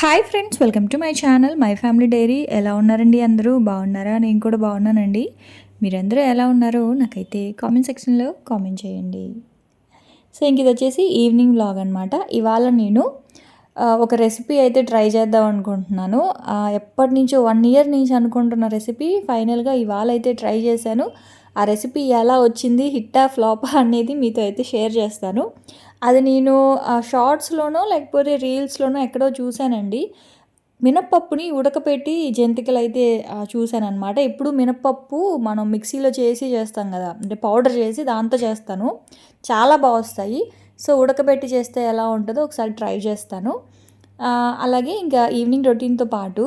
Hi friends welcome to my channel my family diary ఎలా ఉన్నారండి అందరూ? బాగున్నారా? నేను కూడా బాగున్నానండి. మీరందరూ ఎలా ఉన్నారో నాకైతే కామెంట్ సెక్షన్లో కామెంట్ చేయండి. సో ఇంక ఇది వచ్చేసి ఈవినింగ్ బ్లాగ్ అనమాట ఇవాళ నేను ఒక రెసిపీ అయితే ట్రై చేద్దాం అనుకుంటున్నాను. ఎప్పటి నుంచో వన్ ఇయర్ నుంచి అనుకుంటున్న రెసిపీ ఫైనల్గా ఇవాళ అయితే ట్రై చేశాను. ఆ రెసిపీ ఎలా వచ్చింది హిట్టా ఫ్లాపా అనేది మీతో అయితే షేర్ చేస్తాను. అది నేను షార్ట్స్లోనో లేకపోతే రీల్స్లోనో ఎక్కడో చూశానండి. మినప్పప్పుని ఉడకపెట్టి జంతికలు అయితే చూశానమాట ఎప్పుడు మినప్పప్పు మనం మిక్సీలో చేసి చేస్తాం కదా అంటే పౌడర్ చేసి దాంతో చేస్తాను. చాలా బాగా వస్తాయి. సో ఉడకబెట్టి చేస్తే ఎలా ఉంటుందో ఒకసారి ట్రై చేస్తాను. అలాగే ఇంకా ఈవినింగ్ రొటీన్తో పాటు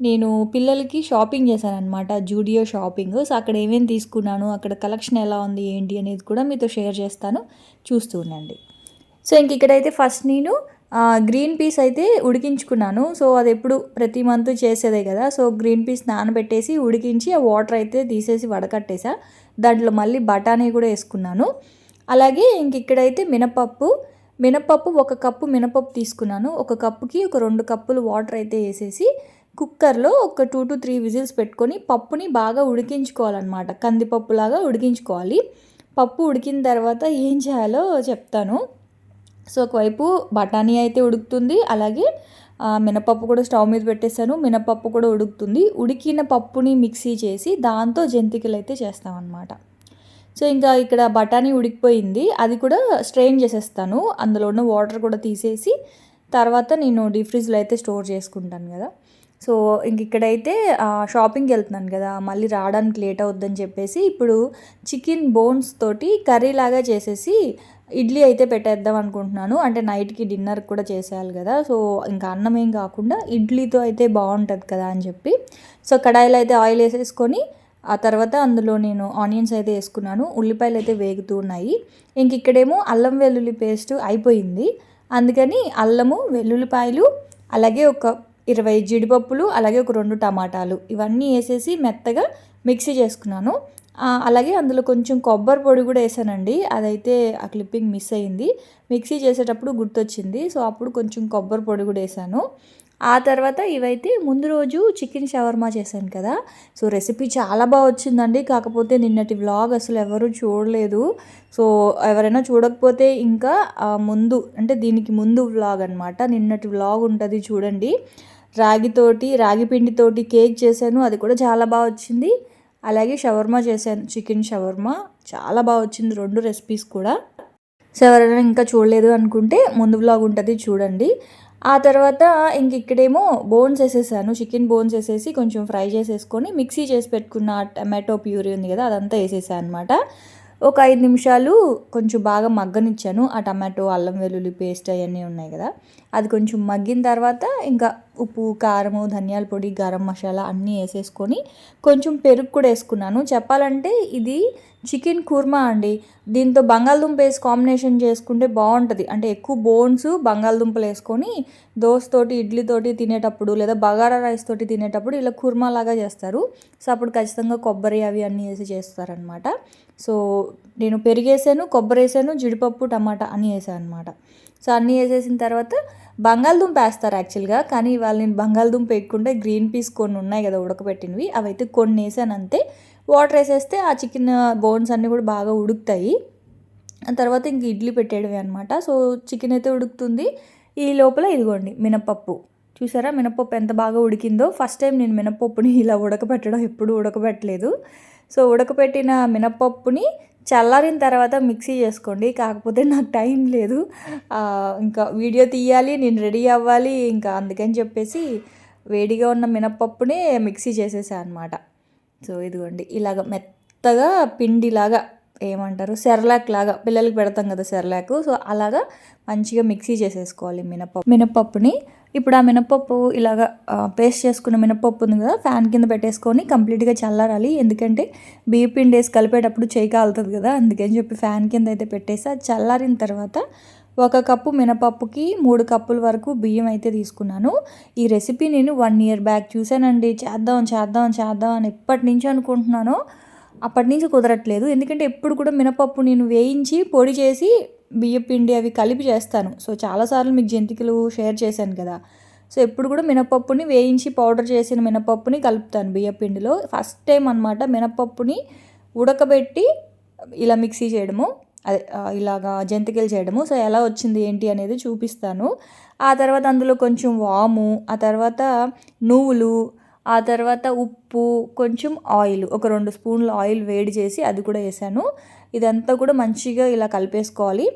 నేను పిల్లలకి షాపింగ్ చేశానమాట జూడియో షాపింగ్. సో అక్కడ ఏమేమి తీసుకున్నాను అక్కడ కలెక్షన్ ఎలా ఉంది ఏంటి అనేది కూడా మీతో షేర్ చేస్తాను. చూస్తూ ఉండండి. సో ఇంక ఇక్కడైతే ఫస్ట్ నేను గ్రీన్ పీస్ అయితే ఉడికించుకున్నాను. సో అది ఎప్పుడు ప్రతి మంత్ చేసేదే కదా. సో గ్రీన్ పీస్ నానబెట్టేసి ఉడికించి ఆ వాటర్ అయితే తీసేసి వడకట్టేసా. దాంట్లో మళ్ళీ బఠానీ కూడా వేసుకున్నాను. అలాగే ఇంక ఇక్కడైతే మినపప్పు మినపప్పు ఒక కప్పు మినపప్పు తీసుకున్నాను. ఒక కప్పుకి ఒక రెండు కప్పులు వాటర్ అయితే వేసేసి కుక్కర్లో ఒక టూ టు త్రీ విజిల్స్ పెట్టుకొని పప్పుని బాగా ఉడికించుకోవాలన్నమాట. కందిపప్పులాగా ఉడికించుకోవాలి. పప్పు ఉడికిన తర్వాత ఏం చేయాలో చెప్తాను. సో ఒకవైపు బఠానీ అయితే ఉడుకుతుంది అలాగే మినపప్పు కూడా స్టవ్ మీద పెట్టేశాను. మినపప్పు కూడా ఉడుకుతుంది. ఉడికిన పప్పుని మిక్సీ చేసి దాంతో జంతికలు అయితే చేస్తామన్నమాట. సో ఇంకా ఇక్కడ బఠానీ ఉడికిపోయింది. అది కూడా స్ట్రెయిన్ చేసేస్తాను. అందులో ఉన్న వాటర్ కూడా తీసేసి తర్వాత నేను డీప్ ఫ్రిడ్జ్లో అయితే స్టోర్ చేసుకుంటాను కదా. సో ఇంక ఇక్కడైతే షాపింగ్కి వెళ్తున్నాను కదా. మళ్ళీ రావడానికి లేట్ అవుద్దని చెప్పేసి ఇప్పుడు చికెన్ బోన్స్ తోటి కర్రీ లాగా చేసేసి ఇడ్లీ అయితే పెట్టేద్దాం అనుకుంటున్నాను. అంటే నైట్కి డిన్నర్ కూడా చేసేయాలి కదా. సో ఇంకా అన్నం ఏం కాకుండా ఇడ్లీతో అయితే బాగుంటుంది కదా అని చెప్పి. సో కడాయిలో అయితే ఆయిల్ వేసేసుకొని ఆ తర్వాత అందులో నేను ఆనియన్స్ అయితే వేసుకున్నాను. ఉల్లిపాయలు అయితే వేగుతూ ఉన్నాయి. ఇంక ఇక్కడేమో అల్లం వెల్లుల్లి పేస్ట్ అయిపోయింది. అందుకని అల్లము వెల్లుల్లిపాయలు అలాగే ఒక ఇరవై జీడిపప్పులు అలాగే ఒక రెండు టమాటాలు ఇవన్నీ వేసేసి మెత్తగా మిక్సీ చేసుకున్నాను. అలాగే అందులో కొంచెం కొబ్బరి పొడి కూడా వేసానండి. అదైతే ఆ క్లిప్పింగ్ మిస్ అయింది. మిక్సీ చేసేటప్పుడు గుర్తొచ్చింది. సో అప్పుడు కొంచెం కొబ్బరి పొడి కూడా వేసాను. ఆ తర్వాత ఇవైతే ముందు రోజు చికెన్ షవర్మా చేశాను కదా. సో రెసిపీ చాలా బాగా వచ్చిందండి. కాకపోతే నిన్నటి వ్లాగ్ అసలు ఎవరు చూడలేదు. సో ఎవరైనా చూడకపోతే ఇంకా ముందు అంటే దీనికి ముందు వ్లాగ్ అనమాట నిన్నటి వ్లాగ్ ఉంటుంది చూడండి. రాగితోటి రాగి పిండితోటి కేక్ చేశాను. అది కూడా చాలా బాగా వచ్చింది. అలాగే షవర్మా చేశాను. Chicken shawarma. చాలా బాగా వచ్చింది రెండు రెసిపీస్ కూడా. సో ఎవరైనా ఇంకా చూడలేదు అనుకుంటే ముందు బ్లాగ్ ఉంటుంది చూడండి. ఆ తర్వాత ఇంక ఇక్కడేమో బోన్స్ వేసేసాను. చికెన్ బోన్స్ వేసేసి కొంచెం ఫ్రై చేసేసుకొని మిక్సీ చేసి పెట్టుకున్న టమాటో ప్యూరీ ఉంది కదా అదంతా వేసేసాను అనమాట ఒక ఐదు నిమిషాలు కొంచెం బాగా మగ్గనిచ్చాను. ఆ టమాటో అల్లం వెల్లుల్లి పేస్ట్ అవన్నీ ఉన్నాయి కదా. అది కొంచెం మగ్గిన తర్వాత ఇంకా ఉప్పు కారము ధనియాల పొడి గరం మసాలా అన్నీ వేసేసుకొని కొంచెం పెరుగు కూడా వేసుకున్నాను. చెప్పాలంటే ఇది చికెన్ కుర్మా అండి. దీంతో బంగాళదుంప వేసి కాంబినేషన్ చేసుకుంటే బాగుంటుంది. అంటే ఎక్కువ బోన్స్ బంగాళదుంపలు వేసుకొని దోశతోటి ఇడ్లీతోటి తినేటప్పుడు లేదా బగారా రైస్ తోటి తినేటప్పుడు ఇలా కుర్మా లాగా చేస్తారు. సో అప్పుడు ఖచ్చితంగా కొబ్బరి అవి అన్నీ వేసి చేస్తారనమాట సో నేను పెరిగేసాను కొబ్బరి వేసాను జీడిపప్పు టమాటా అన్నీ వేసాను అనమాట సో అన్నీ వేసేసిన తర్వాత బంగాళదుంప వేస్తారు యాక్చువల్గా కానీ ఇవాళ నేను బంగాళదుంప వేయకుండా గ్రీన్ పీస్ కొన్ని ఉన్నాయి కదా ఉడకబెట్టినవి అవైతే కొన్ని వేసాను అంతే. వాటర్ వేసేస్తే ఆ చికెన్ బోన్స్ అన్నీ కూడా బాగా ఉడుకుతాయి. ఆ తర్వాత ఇంక ఇడ్లీ పెట్టేయడమే అనమాట సో చికెన్ అయితే ఉడుకుతుంది. ఈ లోపల ఇదిగోండి మినపప్పు చూసారా? మినపప్పు ఎంత బాగా ఉడికిందో. ఫస్ట్ టైం నేను మినపప్పుని ఇలా ఉడకబెట్టడం ఎప్పుడు ఉడకబెట్టలేదు. సో ఉడకబెట్టిన మినపప్పుని చల్లారిన తర్వాత మిక్సీ చేసుకోండి. కాకపోతే నాకు టైం లేదు. ఇంకా వీడియో తీయాలి నేను రెడీ అవ్వాలి ఇంకా అందుకని చెప్పేసి వేడిగా ఉన్న మినపప్పునే మిక్సీ చేసేసా అనమాట సో ఇదిగోండి ఇలాగ మెత్తగా పిండిలాగా ఏమంటారు? సెర్లాక్ లాగా. పిల్లలకి పెడతాం కదా సెర్లాక్. సో అలాగా మంచిగా మిక్సీ చేసేసుకోవాలి మినపప్పు. మినపప్పుని ఇప్పుడు ఆ మినపప్పు ఇలాగ పేస్ట్ చేసుకున్న మినపప్పు ఉంది కదా ఫ్యాన్ కింద పెట్టేసుకొని కంప్లీట్గా చల్లారాలి. ఎందుకంటే బియ్య పిండి వేసి కలిపేటప్పుడు చేయి కాలుతుంది కదా అందుకని చెప్పి ఫ్యాన్ కింద అయితే పెట్టేసి అది చల్లారిన తర్వాత ఒక కప్పు మినపప్పుకి మూడు కప్పుల వరకు బియ్యం అయితే తీసుకున్నాను. ఈ రెసిపీ నేను వన్ ఇయర్ బ్యాక్ చూశానండి. చేద్దాం చేద్దాం చేద్దాం అని ఎప్పటి నుంచి అనుకుంటున్నాను. అప్పటి నుంచి కుదరట్లేదు. ఎందుకంటే ఎప్పుడు కూడా మినపప్పు నేను వేయించి పొడి చేసి బియ్య పిండి అవి కలిపి చేస్తాను. సో చాలాసార్లు మీకు జంతికలు షేర్ చేశాను కదా. సో ఎప్పుడు కూడా మినపప్పుని వేయించి పౌడర్ చేసిన మినపప్పుని కలుపుతాను బియ్యపిండిలో ఫస్ట్ టైం అనమాట మినపప్పుని ఉడకబెట్టి ఇలా మిక్సీ చేయడము అదే ఇలాగా జంతికలు చేయడము. సో ఎలా వచ్చింది ఏంటి అనేది చూపిస్తాను. ఆ తర్వాత అందులో కొంచెం వాము ఆ తర్వాత నువ్వులు ఆ తర్వాత ఉప్పు కొంచెం ఆయిల్ ఒక రెండు స్పూన్లు ఆయిల్ వేడి చేసి అది కూడా వేసాను. ఇదంతా కూడా మంచిగా ఇలా కలిపేసుకోవాలి.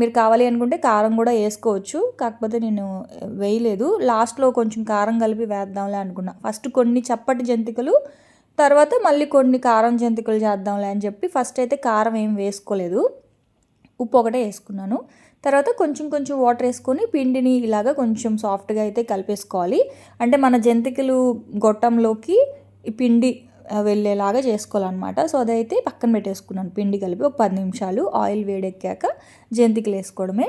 మీరు కావాలి అనుకుంటే కారం కూడా వేసుకోవచ్చు. కాకపోతే నేను వేయలేదు. లాస్ట్లో కొంచెం కారం కలిపి వేద్దాంలే అనుకున్నా. ఫస్ట్ కొన్ని చప్పటి జంతికలు తర్వాత మళ్ళీ కొన్ని కారం జంతికలు చేద్దాంలే అని చెప్పి ఫస్ట్ అయితే కారం ఏం వేసుకోలేదు. ఉప్పు ఒకటే వేసుకున్నాను. తర్వాత కొంచెం కొంచెం వాటర్ వేసుకొని పిండిని ఇలాగ కొంచెం సాఫ్ట్గా అయితే కలిపేసుకోవాలి. అంటే మన జంతికలు గొట్టంలోకి ఈ పిండి వెళ్ళేలాగా చేసుకోవాలన్నమాట. సో అదైతే పక్కన పెట్టేసుకున్నాను. పిండి కలిపి ఒక పది నిమిషాలు ఆయిల్ వేడెక్కాక జంతికలు వేసుకోవడమే.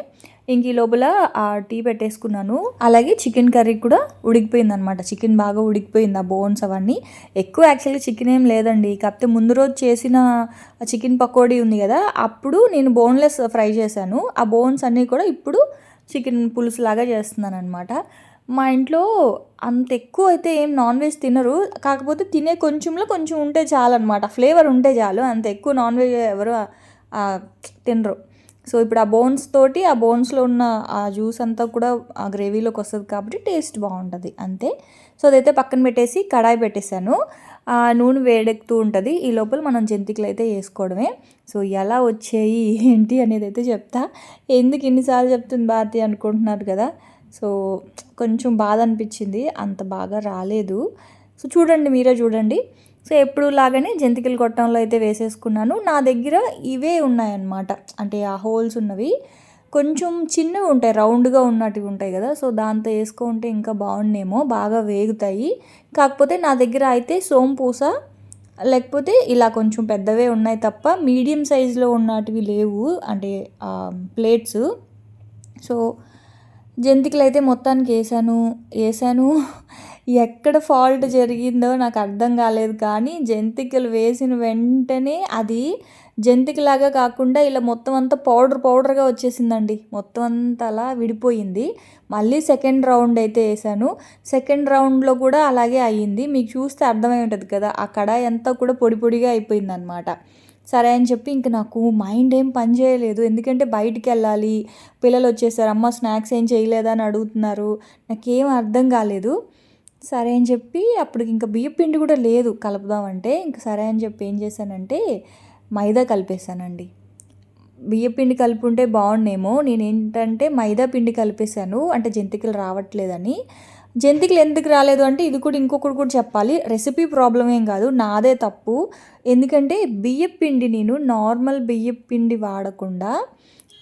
ఇంక ఈ లోపల ఆ టీ పెట్టేసుకున్నాను. అలాగే చికెన్ కర్రీ కూడా ఉడికిపోయింది అనమాట చికెన్ బాగా ఉడికిపోయింది ఆ బోన్స్ అవన్నీ. ఎక్కువ యాక్చువల్లీ చికెన్ ఏం లేదండి. కాకపోతే ముందు రోజు చేసిన చికెన్ పకోడీ ఉంది కదా అప్పుడు నేను బోన్లెస్ ఫ్రై చేశాను. ఆ బోన్స్ అన్నీ కూడా ఇప్పుడు చికెన్ పులుసు లాగా చేస్తున్నాను అనమాట మా ఇంట్లో అంత ఎక్కువ అయితే ఏం నాన్ వెజ్ తినరు. కాకపోతే తినే కొంచెంలో కొంచెం ఉంటే చాలు అనమాట ఫ్లేవర్ ఉంటే చాలు. అంత ఎక్కువ నాన్ వెజ్ ఎవరు తినరు. సో ఇప్పుడు ఆ బోన్స్ తోటి ఆ బోన్స్లో ఉన్న ఆ జ్యూస్ అంతా కూడా ఆ గ్రేవీలోకి వస్తుంది కాబట్టి టేస్ట్ బాగుంటుంది అంతే. సో అదైతే పక్కన పెట్టేసి కడాయి పెట్టేశాను. ఆ నూనె వేడెక్కుతూ ఉంటుంది ఈ లోపల మనం జంతికలు అయితే వేసుకోవడమే. సో ఎలా వచ్చాయి ఏంటి అనేది అయితే చెప్తా. ఎందుకు ఇన్నిసార్లు చెప్తుంది భారతి అనుకుంటున్నారు కదా. సో కొంచెం బాధ అనిపించింది అంత బాగా రాలేదు. సో చూడండి మీరే చూడండి. సో ఎప్పుడు లాగానే జంతికలు కొట్టంలో అయితే వేసేసుకున్నాను. నా దగ్గర ఇవే ఉన్నాయన్నమాట. అంటే ఆ హోల్స్ ఉన్నవి. కొంచెం చిన్నవి ఉంటాయి. రౌండ్గా ఉన్నటివి ఉంటాయి కదా. సో దాంతో వేసుకుంటే ఇంకా బాగుండేమో. బాగా వేగుతాయి. కాకపోతే నా దగ్గర అయితే సోంపూస లేకపోతే ఇలా కొంచెం పెద్దవే ఉన్నాయి తప్ప మీడియం సైజులో ఉన్నటివి లేవు. అంటే ప్లేట్స్. సో జంతికలు అయితే మొత్తానికి వేసాను. వేసాను. ఎక్కడ ఫాల్ట్ జరిగిందో నాకు అర్థం కాలేదు కానీ జంతికలు వేసిన వెంటనే అది జంతికలాగా కాకుండా ఇలా మొత్తం అంతా పౌడర్ పౌడర్గా వచ్చేసిందండి. మొత్తం అంతా అలా విడిపోయింది. మళ్ళీ సెకండ్ రౌండ్ అయితే వేసాను. సెకండ్ రౌండ్లో కూడా అలాగే అయ్యింది. మీకు చూస్తే అర్థమై ఉంటుంది కదా ఆ కడాయి అంతా కూడా పొడి పొడిగా అయిపోయింది అనమాట సరే అని చెప్పి ఇంక నాకు మైండ్ ఏం పని చేయలేదు. ఎందుకంటే బయటికి వెళ్ళాలి పిల్లలు వచ్చేసారు అమ్మ స్నాక్స్ ఏం చేయలేదా అని అడుగుతున్నారు. నాకేం అర్థం కాలేదు. సరే అని చెప్పి అప్పుడు ఇంకా బియ్యపిండి కూడా లేదు కలుపుదామంటే ఇంకా సరే అని చెప్పి ఏం చేశానంటే మైదా కలిపేశానండి. బియ్యపిండి పిండి కలుపుంటే బాగుండేమో నేను ఏంటంటే మైదా పిండి కలిపేశాను అంటే జంతికలు రావట్లేదని. జంతికలు ఎందుకు రాలేదు అంటే ఇది కూడా ఇంకొకటి కూడా చెప్పాలి రెసిపీ ప్రాబ్లం ఏం కాదు నాదే తప్పు. ఎందుకంటే బియ్యం పిండి నేను నార్మల్ బియ్యం పిండి వాడకుండా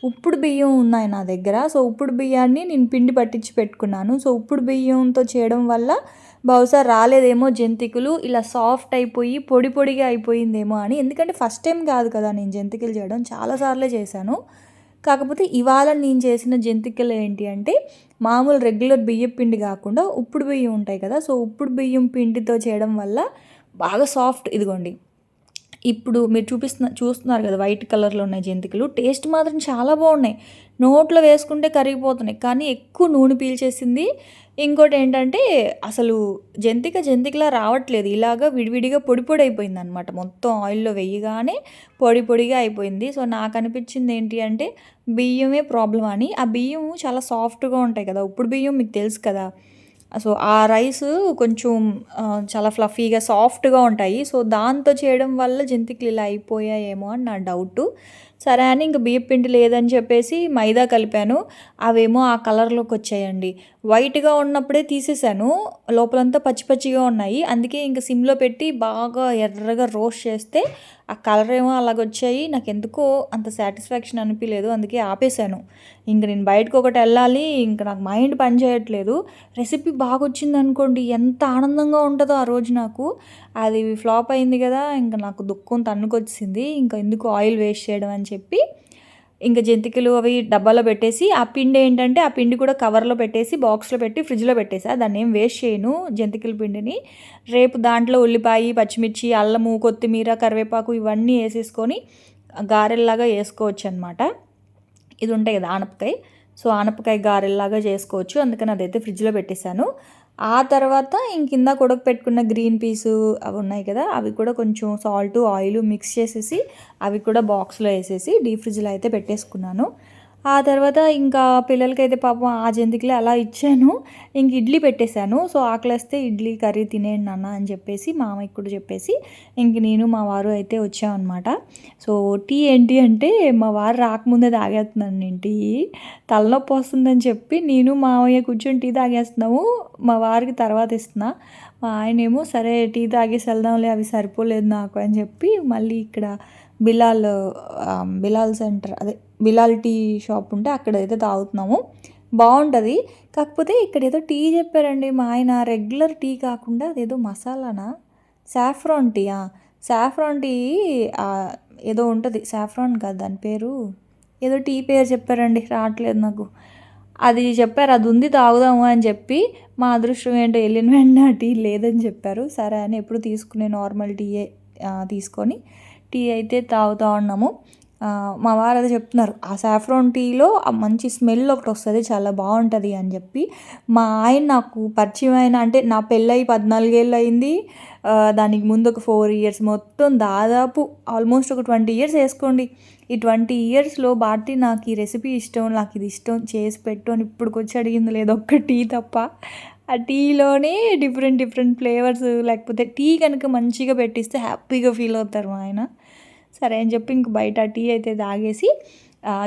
ఉప్పుడు బియ్యం ఉన్నాయి నా దగ్గర. సో ఉప్పుడు బియ్యాన్ని నేను పిండి పట్టించి పెట్టుకున్నాను. సో ఉప్పుడు బియ్యంతో చేయడం వల్ల బహుశా రాలేదేమో జంతికలు. ఇలా సాఫ్ట్ అయిపోయి పొడి పొడిగా అయిపోయిందేమో అని. ఎందుకంటే ఫస్ట్ టైం కాదు కదా నేను జంతికలు చేయడం. చాలాసార్లే చేశాను. కాకపోతే ఇవాళ నేను చేసిన జంతికలు ఏంటి అంటే మామూలు రెగ్యులర్ బియ్యం పిండి కాకుండా ఉప్పుడు బియ్యం ఉంటాయి కదా. సో ఉప్పుడు బియ్యం పిండితో చేయడం వల్ల బాగా సాఫ్ట్ ఇదిగోండి. ఇప్పుడు మీరు చూపిస్తున్న చూస్తున్నారు కదా వైట్ కలర్లో ఉన్నాయి జంతికలు. టేస్ట్ మాత్రం చాలా బాగున్నాయి. నోట్లో వేసుకుంటే కరిగిపోతున్నాయి. కానీ ఎక్కువ నూనె పీల్చేసింది. ఇంకోటి ఏంటంటే అసలు జంతిక జంతికలా రావట్లేదు. ఇలాగా విడివిడిగా పొడి పొడి అయిపోయింది అనమాట మొత్తం ఆయిల్లో వేయగానే పొడి పొడిగా అయిపోయింది. సో నాకు అనిపించింది ఏంటి అంటే బియ్యమే ప్రాబ్లం అని. ఆ బియ్యం చాలా సాఫ్ట్గా ఉంటాయి కదా. ఇప్పుడు బియ్యం మీకు తెలుసు కదా. సో ఆ రైస్ కొంచెం చాలా ఫ్లఫీగా సాఫ్ట్గా ఉంటాయి. సో దాంతో చేయడం వల్ల జంతికలు ఇలా అయిపోయాయేమో అని నా డౌట్. సరే అని ఇంక బియ్యం పిండి లేదని చెప్పేసి మైదా కలిపాను. అవేమో ఆ కలర్లోకి వచ్చాయండి. వైట్గా ఉన్నప్పుడే తీసేసాను. లోపలంతా పచ్చి పచ్చిగా ఉన్నాయి. అందుకే ఇంక సిమ్లో పెట్టి బాగా ఎర్రగా రోస్ట్ చేస్తే ఆ కలర్ ఏమో అలాగొచ్చాయి. నాకు ఎందుకో అంత సాటిస్ఫాక్షన్ అనిపించలేదు అందుకే ఆపేశాను. ఇంక నేను బయటకు ఒకటి వెళ్ళాలి. ఇంక నాకు మైండ్ పని చేయట్లేదు. రెసిపీ బాగా వచ్చింది అనుకోండి ఎంత ఆనందంగా ఉంటుందో ఆ రోజు నాకు. అది ఫ్లాప్ అయింది కదా ఇంకా నాకు దుఃఖం తన్నుకొచ్చింది ఇంకా ఎందుకు ఆయిల్ వేస్ట్ చేయడం అని చెప్పి ఇంకా జంతికలు అవి డబ్బాలో పెట్టేసి ఆ పిండి ఏంటంటే ఆ పిండి కూడా కవర్లో పెట్టేసి బాక్స్లో పెట్టి ఫ్రిడ్జ్లో పెట్టేసా. దాన్ని ఏం వేస్ట్ చేయను జంతికల పిండిని. రేపు దాంట్లో ఉల్లిపాయ పచ్చిమిర్చి అల్లము కొత్తిమీర కరివేపాకు ఇవన్నీ వేసేసుకొని గారెల్లాగా వేసుకోవచ్చు అనమాట ఇది ఉంటాయి కదా ఆనపకాయ. సో ఆనపకాయ గారెల్లాగా చేసుకోవచ్చు. అందుకని అదైతే ఫ్రిడ్జ్లో పెట్టేశాను. ఆ తర్వాత ఇంకింద ఇందాక ఉడకపెట్టుకున్న గ్రీన్ పీసు అవి ఉన్నాయి కదా అవి కూడా కొంచెం సాల్ట్ ఆయిల్ మిక్స్ చేసేసి అవి కూడా బాక్స్లో వేసేసి డీప్ ఫ్రిడ్జ్లో అయితే పెట్టేసుకున్నాను. ఆ తర్వాత ఇంకా పిల్లలకైతే పాపం ఆ జంతికలే అలా ఇచ్చాను. ఇంక ఇడ్లీ పెట్టేశాను. సో ఆకలిస్తే ఇడ్లీ కర్రీ తినేయండి నాన్న అని చెప్పేసి మామయ్య కూడా చెప్పేసి ఇంక నేను మా వారు అయితే వచ్చామన్నమాట. సో టీ ఏంటి అంటే మా వారు రాకముందే తాగేస్తున్నాను నేను టీ. తలనొప్పి వస్తుందని చెప్పి నేను మామయ్య కూర్చొని టీ తాగేస్తున్నాము. మా వారికి తర్వాత ఇస్తున్నా. మా ఆయనేమో సరే టీ తాగేసి వెళ్దాంలే అవి సరిపోలేదు నాకు అని చెప్పి మళ్ళీ ఇక్కడ బిలాల్ బిలాల్ సెంటర్ అదే బిలాల్ టీ షాప్ ఉంటే అక్కడైతే తాగుతున్నాము. బాగుంటుంది. కాకపోతే ఇక్కడ ఏదో టీ చెప్పారండి మా ఆయన. రెగ్యులర్ టీ కాకుండా అదేదో మసాలానా? సాఫ్రాన్ టీ సాఫ్రాన్ టీ ఏదో ఉంటుంది. సాఫ్రాన్ కాదు దాని పేరు. ఏదో టీ పేరు చెప్పారండి. రావట్లేదు నాకు. అది చెప్పారు అది ఉంది తాగుదాము అని చెప్పి మా అదృష్టం ఏంటో వెళ్ళిన వెంటనే ఆ టీ లేదని చెప్పారు. సరే అని ఎప్పుడు తీసుకునే నార్మల్ టీయే తీసుకొని టీ అయితే తాగుతూ ఉన్నాము. మా వారు అదే చెప్తున్నారు ఆ సాఫ్రాన్ టీలో ఆ మంచి స్మెల్ ఒకటి వస్తుంది చాలా బాగుంటుంది అని చెప్పి. మా ఆయన నాకు పరిచయం అయిన అంటే నా పెళ్ళయి పద్నాలుగేళ్ళు అయింది. దానికి ముందు ఒక ఫోర్ ఇయర్స్ మొత్తం దాదాపు ఆల్మోస్ట్ ఒక ట్వంటీ ఇయర్స్ వేసుకోండి. ఈ ట్వంటీ ఇయర్స్లో బాటి నాకు ఈ రెసిపీ ఇష్టం నాకు ఇది ఇష్టం చేసి పెట్టు అని ఇప్పటికొచ్చి అడిగింది. లేదు ఒక్క టీ తప్ప. ఆ టీలోనే డిఫరెంట్ డిఫరెంట్ ఫ్లేవర్స్ లేకపోతే టీ కనుక మంచిగా పెట్టిస్తే హ్యాపీగా ఫీల్ అవుతారు మా ఆయన. సరే అని చెప్పి ఇంక బయట టీ అయితే తాగేసి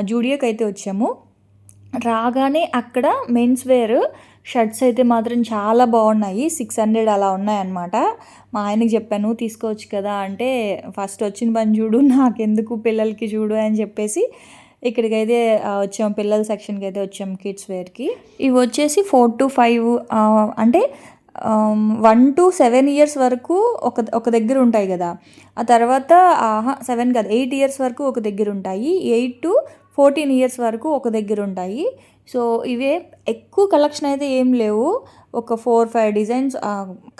జూడియోకి అయితే వచ్చాము. రాగానే అక్కడ మెన్స్ వేర్ షర్ట్స్ అయితే మాత్రం చాలా బాగున్నాయి. సిక్స్ హండ్రెడ్ అలా ఉన్నాయన్నమాట. మా ఆయనకి చెప్పాను తీసుకోవచ్చు కదా అంటే ఫస్ట్ వచ్చిన పని చూడు నాకెందుకు పిల్లలకి చూడు అని చెప్పేసి ఇక్కడికైతే వచ్చాం పిల్లల సెక్షన్కి అయితే వచ్చాం కిడ్స్ వేర్కి. ఇవి వచ్చేసి ఫోర్ టు ఫైవ్ అంటే వన్ టు సెవెన్ ఇయర్స్ వరకు ఒక ఒక దగ్గర ఉంటాయి కదా. ఆ తర్వాత సెవెన్ కాదు ఎయిట్ ఇయర్స్ వరకు ఒక దగ్గర ఉంటాయి. ఎయిట్ టు ఫోర్టీన్ ఇయర్స్ వరకు ఒక దగ్గర ఉంటాయి. సో ఇవే ఎక్కువ కలెక్షన్ అయితే ఏం లేవు. ఒక ఫోర్ ఫైవ్ డిజైన్స్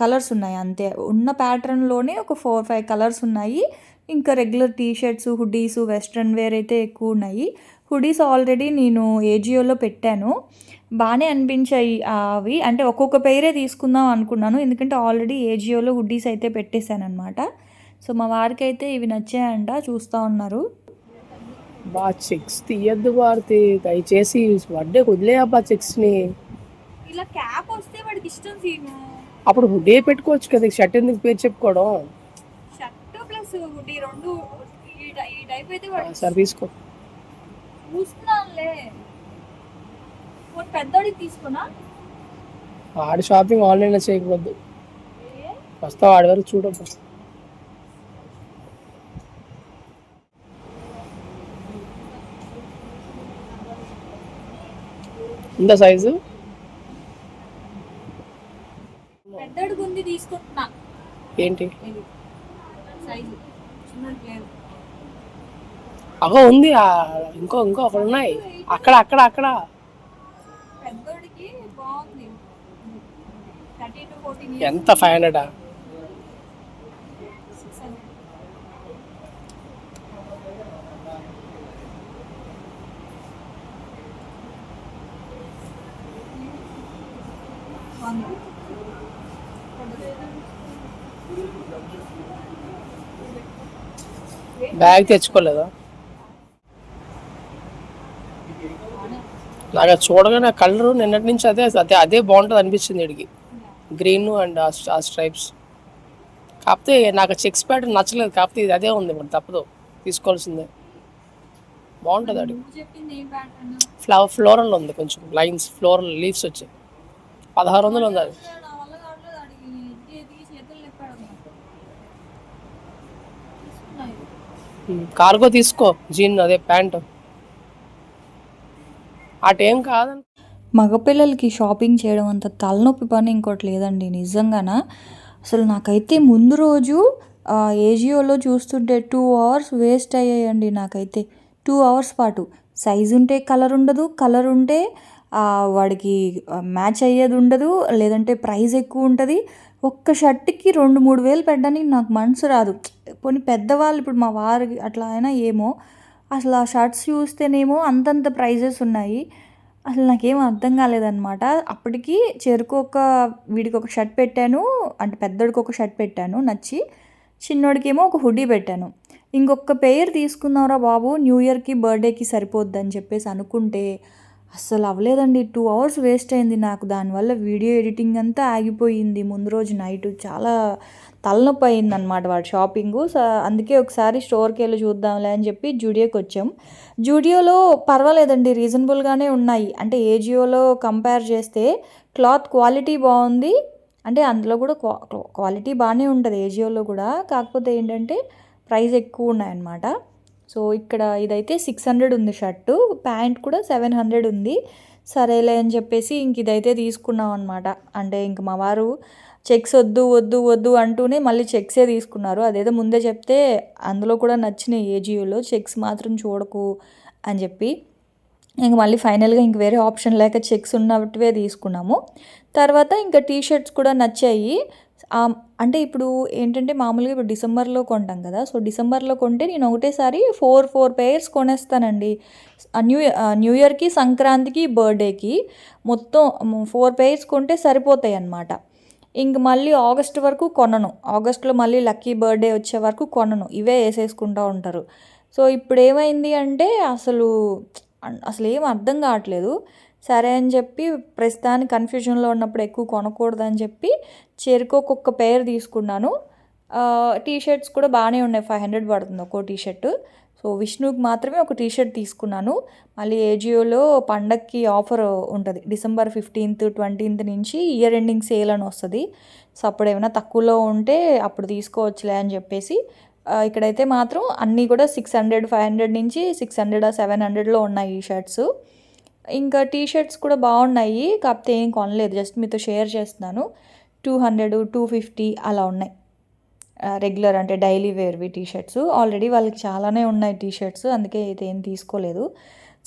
కలర్స్ ఉన్నాయి అంతే. ఉన్న ప్యాటర్న్లోనే ఒక ఫోర్ ఫైవ్ కలర్స్ ఉన్నాయి. ఇంకా regular T shirts hoodies western wear అయితే ఎక్కువ ఉన్నాయి. హుడీస్ ఆల్రెడీ నేను ఏజియోలో పెట్టాను. బాగానే అనిపించాయి అవి. అంటే ఒక్కొక్క పేరే తీసుకుందాం అనుకున్నాను. ఎందుకంటే ఆల్రెడీ ఏజియోలో హుడ్డీస్ అయితే పెట్టేశాను అనమాట సో మా వారికి అయితే ఇవి నచ్చాయంట. చూస్తూ ఉన్నారు. బా చెక్స్ తీయద్దు భారతి. దయచేసి బర్త్డే వదిలేయబ్బా చెక్స్ని ఇలా క్యాప్ వస్తే వాడికి ఇష్టం సీను. అప్పుడు హుడ్డే పెట్టుకోవచ్చు కదా. షర్ట్ ఎందుకు పేరు చెప్పుకోవడం? షర్ట్ ప్లస్ హుడ్డీ రెండు. ఈ టైప్ అయితే సరే తీసుకో. చూస్తున్నానులే. పెద్దోడికి తీసుకున్నా? ఆడి షాపింగ్ ఆన్లైన్లో చేయకూడదు వస్తావు ఆడి వరకు చూడబ్బా ఉందా సైజు? పెద్దోడికి ఉంది తీసుకుంటున్నా. ఏంటి? సైజు. చిన్నది లేదు. అగో ఉంది ఇంకో ఇంకో అక్కడ ఉన్నాయి. అక్కడ అక్కడ అక్కడ. ఎంత ఫైవ్ హండ్రెడ్ బ్యాగ్ తెచ్చుకోలేదా? నాకు అది చూడగానే ఆ కలర్ నిన్నటి నుంచి అదే అదే అదే బాగుంటుంది అనిపించింది వీడికి. గ్రీన్ అండ్ ఆ స్ట్రైప్స్ కాకపోతే నాకు చెక్స్ ప్యాటర్న్ నచ్చలేదు కాకపోతే ఇది అదే ఉంది మరి తప్పదు. తీసుకోవాల్సిందే. బాగుంటుంది ప్యాటర్న్ ఫ్లవర్ ఫ్లోరల్ ఉంది కొంచెం లైన్స్ ఫ్లోరల్ లీవ్స్ వచ్చాయి. పదహారు వందలు ఉంది అది. కార్గో తీసుకో జీన్ అదే ప్యాంట్. అటేం కాదని మగపిల్లలకి షాపింగ్ చేయడం అంత తలనొప్పి పని ఇంకోటి లేదండి నిజంగాన? అసలు నాకైతే ముందు రోజు ఏజియోలో చూస్తుంటే టూ అవర్స్ వేస్ట్ అయ్యాయండి నాకైతే. టూ అవర్స్ పాటు. సైజు ఉంటే కలర్ ఉండదు కలర్ ఉంటే వాడికి మ్యాచ్ అయ్యేది ఉండదు లేదంటే ప్రైస్ ఎక్కువ ఉంటుంది. ఒక్క షర్ట్కి రెండు మూడు వేలు పెట్టడానికి నాకు మనసు రాదు. పోనీ పెద్దవాళ్ళు ఇప్పుడు మా వారికి అట్లా అయినా ఏమో అసలు ఆ షర్ట్స్ చూస్తేనేమో అంతంత ప్రైజెస్ ఉన్నాయి. అసలు నాకేం అర్థం కాలేదనమాట అప్పటికి చెరుకు ఒక వీడికి ఒక షర్ట్ పెట్టాను. అంటే పెద్దోడికి ఒక షర్ట్ పెట్టాను నచ్చి. చిన్నోడికేమో ఒక హుడీ పెట్టాను. ఇంకొక పేరు తీసుకుందాంరా బాబు న్యూ ఇయర్కి బర్త్డేకి సరిపోద్ది అని చెప్పేసి అనుకుంటే అస్సలు అవ్వలేదండి. టూ అవర్స్ వేస్ట్ అయింది నాకు. దానివల్ల వీడియో ఎడిటింగ్ అంతా ఆగిపోయింది. ముందు రోజు నైట్ చాలా తలనొప్పి అయింది అనమాట వాడు షాపింగ్. అందుకే ఒకసారి స్టోర్కి వెళ్ళి చూద్దాంలే అని చెప్పి జూడియోకి వచ్చాం. జూడియోలో పర్వాలేదండి. రీజనబుల్గానే ఉన్నాయి. అంటే ఏజియోలో కంపేర్ చేస్తే క్లాత్ క్వాలిటీ బాగుంది. అంటే అందులో కూడా క్వా క్వాలిటీ బాగానే ఉంటుంది ఏజియోలో కూడా. కాకపోతే ఏంటంటే ప్రైస్ ఎక్కువ ఉన్నాయన్నమాట. సో ఇక్కడ ఇదైతే సిక్స్ హండ్రెడ్ ఉంది షర్టు ప్యాంట్ కూడా సెవెన్ హండ్రెడ్ ఉంది. సరేలే అని చెప్పేసి ఇంక ఇదైతే తీసుకున్నాం అనమాట అంటే ఇంక మా వారు చెక్స్ వద్దు వద్దు వద్దు అంటూనే మళ్ళీ చెక్సే తీసుకున్నారు. అదేదో ముందే చెప్తే అందులో కూడా నచ్చినాయి ఏజియోలో చెక్స్ మాత్రం చూడకు అని చెప్పి ఇంక మళ్ళీ ఫైనల్గా ఇంక వేరే ఆప్షన్ లేక చెక్స్ ఉన్నవే తీసుకున్నాము. తర్వాత ఇంకా టీ షర్ట్స్ కూడా నచ్చాయి. అంటే ఇప్పుడు ఏంటంటే మామూలుగా ఇప్పుడు డిసెంబర్లో కొంటాం కదా. సో డిసెంబర్లో కొంటే నేను ఒకటేసారి ఫోర్ ఫోర్ పేర్స్ కొనేస్తానండి. న్యూ న్యూ ఇయర్కి సంక్రాంతికి బర్త్డేకి మొత్తం ఫోర్ పేర్స్ కొంటే సరిపోతాయి అన్నమాట ఇంక మళ్ళీ ఆగస్ట్ వరకు కొనను. ఆగస్ట్లో మళ్ళీ లక్కీ బర్త్డే వచ్చే వరకు కొనను. ఇవే వేసేసుకుంటూ ఉంటారు. సో ఇప్పుడు ఏమైంది అంటే అసలు అసలు ఏం అర్థం కావట్లేదు. సరే అని చెప్పి ప్రస్తుతానికి కన్ఫ్యూజన్లో ఉన్నప్పుడు ఎక్కువ కొనకూడదని చెప్పి చెరుకు ఒక్కొక్క పేరు తీసుకున్నాను. టీ షర్ట్స్ కూడా బాగానే ఉన్నాయి. ఫైవ్ హండ్రెడ్ పడుతుంది ఒక్కో టీ షర్ట్ సో విష్ణుకి మాత్రమే ఒక టీ షర్ట్ తీసుకున్నాను. మళ్ళీ ఏజియోలో పండక్కి ఆఫర్ ఉంటుంది. డిసెంబర్ ఫిఫ్టీన్త్ ట్వంటీన్త్ నుంచి ఇయర్ ఎండింగ్ సేల్ అని వస్తుంది. సో అప్పుడు ఏమైనా తక్కువలో ఉంటే అప్పుడు తీసుకోవచ్చులే అని చెప్పేసి ఇక్కడైతే మాత్రం అన్నీ కూడా సిక్స్ హండ్రెడ్ ఫైవ్ హండ్రెడ్ నుంచి సిక్స్ హండ్రెడ్ సెవెన్ హండ్రెడ్లో ఉన్నాయి ఈ షర్ట్స్. ఇంకా టీ షర్ట్స్ కూడా బాగున్నాయి. కాకపోతే ఏం కొనలేదు. జస్ట్ మీతో షేర్ చేస్తున్నాను. టూ హండ్రెడ్ టూ ఫిఫ్టీ అలా ఉన్నాయి. రెగ్యులర్ అంటే డైలీ వేర్వి టీ షర్ట్స్ ఆల్రెడీ వాళ్ళకి చాలానే ఉన్నాయి టీ షర్ట్స్ అందుకే అయితే ఏం తీసుకోలేదు.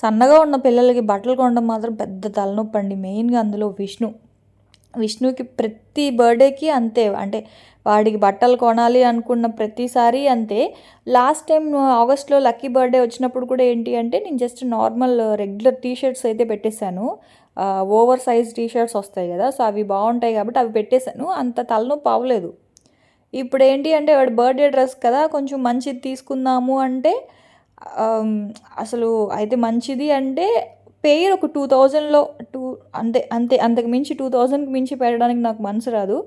సన్నగా ఉన్న పిల్లలకి బట్టలు కొనడం మాత్రం పెద్ద తలనొప్పండి. మెయిన్గా అందులో విష్ణు. విష్ణుకి ప్రతి బర్త్డేకి అంతే. అంటే వాడికి బట్టలు కొనాలి అనుకున్న ప్రతిసారి అంతే లాస్ట్ టైం ఆగస్ట్లో లక్కీ బర్త్డే వచ్చినప్పుడు కూడా ఏంటి అంటే నేను just normal regular T shirts అయితే పెట్టేశాను. ఓవర్ సైజ్ టీషర్ట్స్ వస్తాయి కదా సో అవి బాగుంటాయి కాబట్టి అవి పెట్టేశాను. అంత తలనొప్పి అవ్వలేదు. ఇప్పుడు ఏంటి అంటే వాడి బర్త్డే డ్రెస్ కదా కొంచెం మంచిది తీసుకుందాము అంటే అసలు అయితే మంచిది అంటే పేరు ఒక టూ థౌజండ్లో టూ అంతే అంతే అంతకు మించి టూ థౌజండ్కి మించి పెట్టడానికి నాకు మనసు రాదు.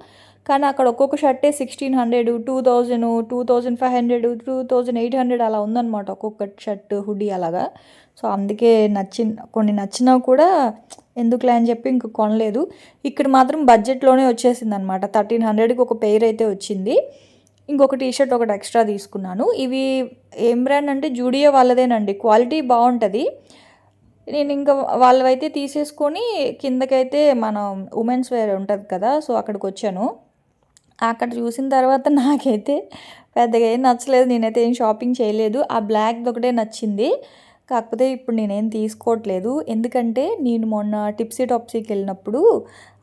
కానీ అక్కడ ఒక్కొక్క షర్టే sixteen hundred two thousand two thousand five hundred two thousand eight hundred అలా ఉందన్నమాట ఒక్కొక్క షర్ట్ హుడీ అలాగా. సో అందుకే నచ్చి కొన్ని నచ్చినా కూడా ఎందుకులే అని చెప్పి ఇంక కొనలేదు. ఇక్కడ మాత్రం బడ్జెట్లోనే వచ్చేసింది అనమాట థర్టీన్ హండ్రెడ్కి ఒక పెయిర్ అయితే వచ్చింది. ఇంకొక టీ షర్ట్ ఒకటి ఎక్స్ట్రా తీసుకున్నాను. ఇవి ఏం బ్రాండ్ అంటే జూడియో వాళ్ళదేనండి. క్వాలిటీ బాగుంటుంది. నేను ఇంకా వాళ్ళవైతే తీసేసుకొని కిందకైతే మన ఉమెన్స్ వేర్ ఉంటుంది కదా సో అక్కడికి వచ్చాను అక్కడ చూసిన తర్వాత నాకైతే పెద్దగా ఏం నచ్చలేదు. నేనైతే ఏం షాపింగ్ చేయలేదు. ఆ బ్లాక్ది ఒకటే నచ్చింది. కాకపోతే ఇప్పుడు నేనేం తీసుకోవట్లేదు. ఎందుకంటే నేను మొన్న టిప్సీ టాప్సీకి వెళ్ళినప్పుడు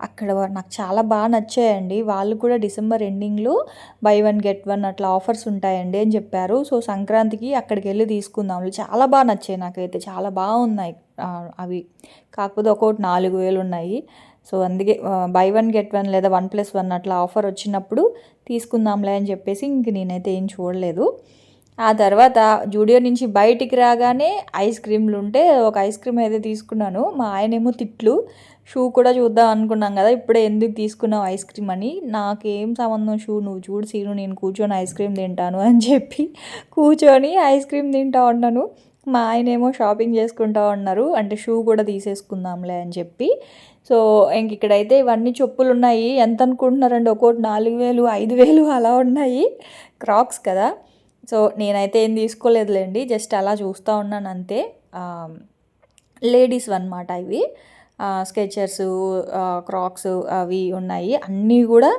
అక్కడ నాకు చాలా బాగా నచ్చాయండి. వాళ్ళు కూడా డిసెంబర్ ఎండింగ్లో బై వన్ గెట్ వన్ అట్లా ఆఫర్స్ ఉంటాయండి అని చెప్పారు. సో సంక్రాంతికి అక్కడికి వెళ్ళి తీసుకుందాం. చాలా బాగా నచ్చాయి నాకైతే. చాలా బాగున్నాయి. అవి. కాకపోతే ఒక్కొక్కటి నాలుగు వేలు ఉన్నాయి. సో అందుకే బై వన్ గెట్ వన్ లేదా వన్ ప్లస్ వన్ అట్లా ఆఫర్ వచ్చినప్పుడు తీసుకుందాంలే అని చెప్పేసి ఇంక నేనైతే ఏం చూడలేదు. ఆ తర్వాత జూడియో నుంచి బయటికి రాగానే ఐస్ క్రీమ్లు ఉంటే ఒక ఐస్ క్రీమ్ అయితే తీసుకున్నాను. మా ఆయనేమో తిట్లు. షూ కూడా చూద్దాం అనుకున్నాం కదా ఇప్పుడే ఎందుకు తీసుకున్నావు ఐస్ క్రీమ్ అని. నాకేం సంబంధం షూ నువ్వు చూడు సీను నేను కూర్చొని ఐస్ క్రీమ్ తింటాను అని చెప్పి కూర్చొని ఐస్ క్రీమ్ తింటా ఉన్నాను. మా ఆయనేమో షాపింగ్ చేసుకుంటా ఉన్నారు. అంటే షూ కూడా తీసేసుకుందాంలే అని చెప్పి. సో ఇంక ఇక్కడైతే ఇవన్నీ చెప్పులు ఉన్నాయి ఎంత అనుకుంటున్నారండి? ఒక్కోటి నాలుగు వేలు ఐదు వేలు అలా ఉన్నాయి. క్రాక్స్ కదా. సో నేనైతే ఏం తీసుకోలేదులేండి. జస్ట్ అలా చూస్తూ ఉన్నాను అంతే. లేడీస్ అనమాట ఇవి. స్కెచర్స్ క్రాక్స్ అవి ఉన్నాయి. అన్నీ కూడా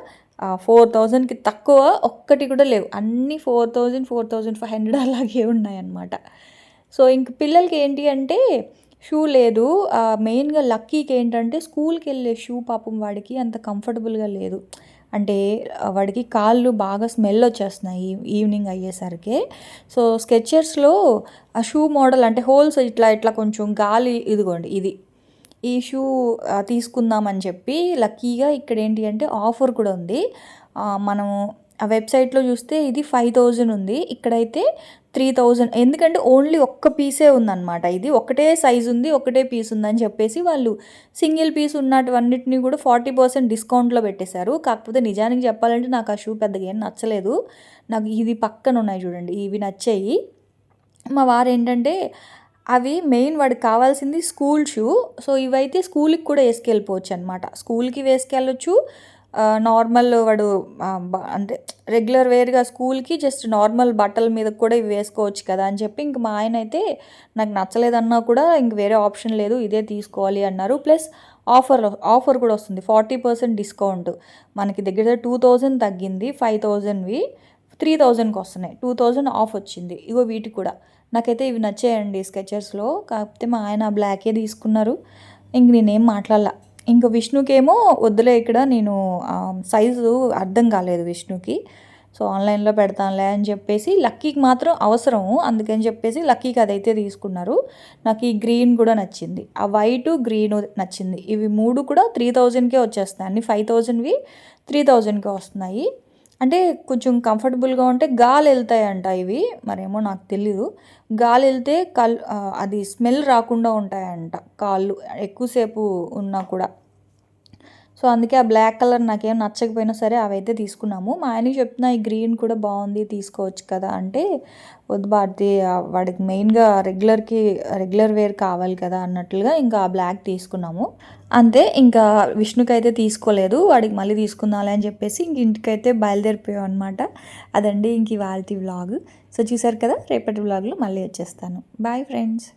ఫోర్ థౌజండ్కి తక్కువ ఒక్కటి కూడా లేవు. అన్నీ four thousand four thousand five hundred అలాగే ఉన్నాయన్నమాట సో ఇంక పిల్లలకి ఏంటి అంటే షూ లేదు. మెయిన్గా లక్కీకి ఏంటంటే స్కూల్కి వెళ్ళే షూ పాపం వాడికి అంత కంఫర్టబుల్గా లేదు. అంటే వాడికి కాళ్ళు బాగా స్మెల్ వచ్చేస్తున్నాయి ఈవినింగ్ అయ్యేసరికి. సో స్కెచర్స్లో ఆ షూ మోడల్ అంటే హోల్స్ ఇట్లా ఇట్లా కొంచెం గాలి ఇదిగోండి ఇది. ఈ షూ తీసుకుందామని చెప్పి లక్కీగా ఇక్కడ ఏంటి అంటే ఆఫర్ కూడా ఉంది. మనము ఆ వెబ్సైట్లో చూస్తే ఇది ఫైవ్ థౌజండ్ ఉంది. ఇక్కడైతే త్రీ థౌజండ్. ఎందుకంటే ఓన్లీ ఒక్క పీసే ఉందన్నమాట ఇది. ఒకటే సైజు ఉంది ఒకటే పీస్ ఉందని చెప్పేసి వాళ్ళు సింగిల్ పీస్ ఉన్నటువన్నిటిని కూడా ఫార్టీ పర్సెంట్ డిస్కౌంట్లో పెట్టేశారు. కాకపోతే నిజానికి చెప్పాలంటే నాకు ఆ షూ పెద్దగా ఏం నచ్చలేదు. నాకు ఇది పక్కన ఉన్నాయి చూడండి ఇవి నచ్చాయి. మా వారు ఏంటంటే అవి మెయిన్ వాడికి కావాల్సింది స్కూల్ షూ. సో ఇవైతే స్కూల్కి కూడా వేసుకెళ్ళిపోవచ్చు అనమాట స్కూల్కి వేసుకెళ్ళొచ్చు నార్మల్ వాడు అంటే రెగ్యులర్ వేర్గా స్కూల్కి జస్ట్ నార్మల్ బట్టల మీద కూడా ఇవి వేసుకోవచ్చు కదా అని చెప్పి ఇంక మా ఆయన అయితే నాకు నచ్చలేదన్నా కూడా ఇంక వేరే ఆప్షన్ లేదు ఇదే తీసుకోవాలి అన్నారు. ప్లస్ ఆఫర్ ఆఫర్ కూడా వస్తుంది ఫార్టీ పర్సెంట్ డిస్కౌంట్ మనకి దగ్గర టూ థౌజండ్ తగ్గింది ఫైవ్ థౌజండ్వి త్రీ థౌజండ్కి వస్తున్నాయి. టూ థౌజండ్ ఆఫ్ వచ్చింది. ఇగో వీటికి కూడా. నాకైతే ఇవి నచ్చాయండి స్కెచర్స్లో కాకపోతే మా ఆయన బ్లాకే తీసుకున్నారు. ఇంక నేనేం మాట్లాడాల. ఇంకా విష్ణుకేమో వద్దులే ఇక్కడ నేను సైజు అర్థం కాలేదు విష్ణుకి. సో ఆన్లైన్లో పెడతానులే అని చెప్పేసి లక్కీకి మాత్రం అవసరము అందుకని చెప్పేసి లక్కీకి అదైతే తీసుకున్నారు. నాకు ఈ గ్రీన్ కూడా నచ్చింది. ఆ వైటు గ్రీన్ నచ్చింది. ఇవి మూడు కూడా త్రీ థౌజండ్కే వచ్చేస్తాయి అన్ని ఫైవ్ థౌజండ్వి త్రీ థౌజండ్కే వస్తున్నాయి. అంటే కొంచెం కంఫర్టబుల్గా ఉంటే గాలి వెళ్తాయంట ఇవి మరేమో నాకు తెలీదు. గాలి వెళ్తే కల్ అది స్మెల్ రాకుండా ఉంటాయంట కాళ్ళు ఎక్కువసేపు ఉన్నా కూడా. సో అందుకే ఆ బ్లాక్ కలర్ నాకేం నచ్చకపోయినా సరే అవైతే తీసుకున్నాము. మా ఆయనకి చెప్తున్నా ఈ గ్రీన్ కూడా బాగుంది తీసుకోవచ్చు కదా అంటే వద్దు భారతి వాడికి మెయిన్గా రెగ్యులర్కి రెగ్యులర్ వేర్ కావాలి కదా అన్నట్లుగా ఇంకా ఆ బ్లాక్ తీసుకున్నాము. అంతే ఇంకా విష్ణుకి అయితే తీసుకోలేదు వాడికి మళ్ళీ తీసుకుందాలే అని చెప్పేసి ఇంక ఇంటికైతే బయలుదేరిపోయాం అనమాట అదండి ఇంక ఇవాళ వ్లాగ్. సో చూసారు కదా రేపటి వ్లాగ్లో మళ్ళీ వచ్చేస్తాను. Bye friends.